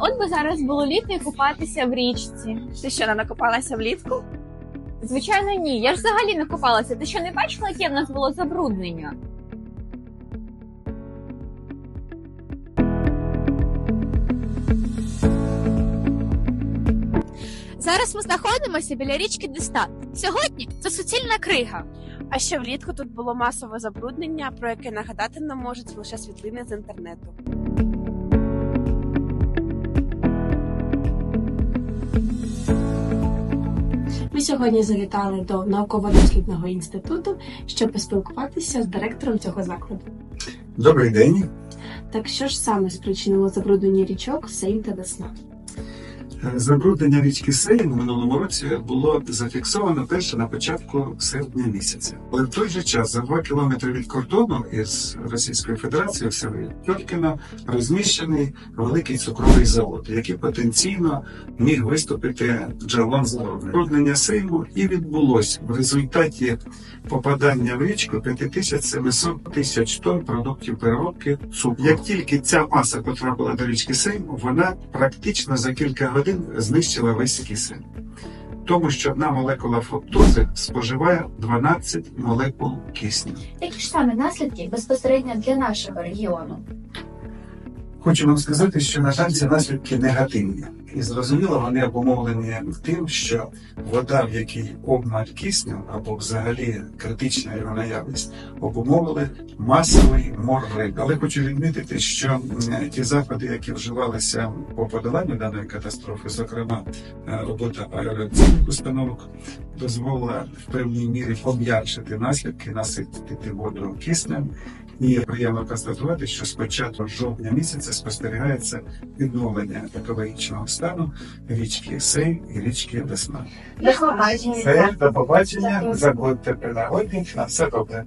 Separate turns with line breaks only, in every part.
от би зараз було літо і купатися в річці.
Ти що, не накопалася влітку?
Звичайно, ні. Я ж взагалі не купалася. Ти що не бачила, яке в нас було забруднення?
Зараз ми знаходимося біля річки Дестат. Сьогодні це суцільна крига.
А ще влітку тут було масове забруднення, про яке нагадати нам можуть лише світлини з інтернету.
Сьогодні завітали до науково-дослідного інституту, щоб поспілкуватися з директором цього закладу.
Добрий день.
Так що ж саме спричинило забруднення річок Сейм та Десна?
Забруднення річки Сейм у минулому році було зафіксовано перше на початку серпня місяця. Але в той же час, за два кілометри від кордону із Російською Федерацією в селі розміщений великий цукровий завод, який потенційно міг виступити джерелом забруднення. Сейму і відбулось в результаті попадання в річку 5700 тисяч тонн продуктів переробки цукру. Як тільки ця маса потрапила до річки Сейм, вона практично за кілька годин знищила весь кисень. Тому що одна молекула фруктози споживає 12 молекул кисню.
Які ж саме наслідки безпосередньо для нашого регіону?
Хочу вам сказати, що на жаль, ці наслідки негативні, і зрозуміло, вони обумовлені тим, що вода, в якій обмаль кисню або взагалі критична його наявність, обумовили масовий мор риб. Але хочу відмітити, що ті заходи, які вживалися по подоланню даної катастрофи, зокрема е, робота аераційних установок, дозволила в певній мірі пом'якшити наслідки, наситити воду киснем. І приємно констатувати, що з початку жовтня місяця спостерігається відновлення екологічного стану річки Сей і річки Весна.
До побачення.
Все, до побачення. Забудьте при нагоді. На все добре.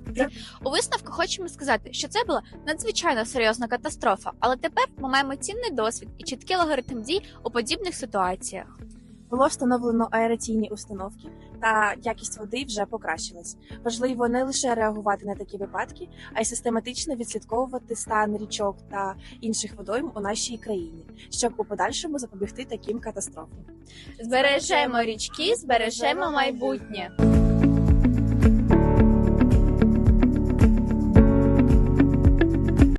У висновку хочемо сказати, що це була надзвичайно серйозна катастрофа, але тепер ми маємо цінний досвід і чіткий алгоритм дій у подібних ситуаціях.
Було встановлено аераційні установки, та якість води вже покращилась. Важливо не лише реагувати на такі випадки, а й систематично відслідковувати стан річок та інших водойм у нашій країні, щоб у подальшому запобігти таким катастрофам.
Збережемо річки, збережемо майбутнє.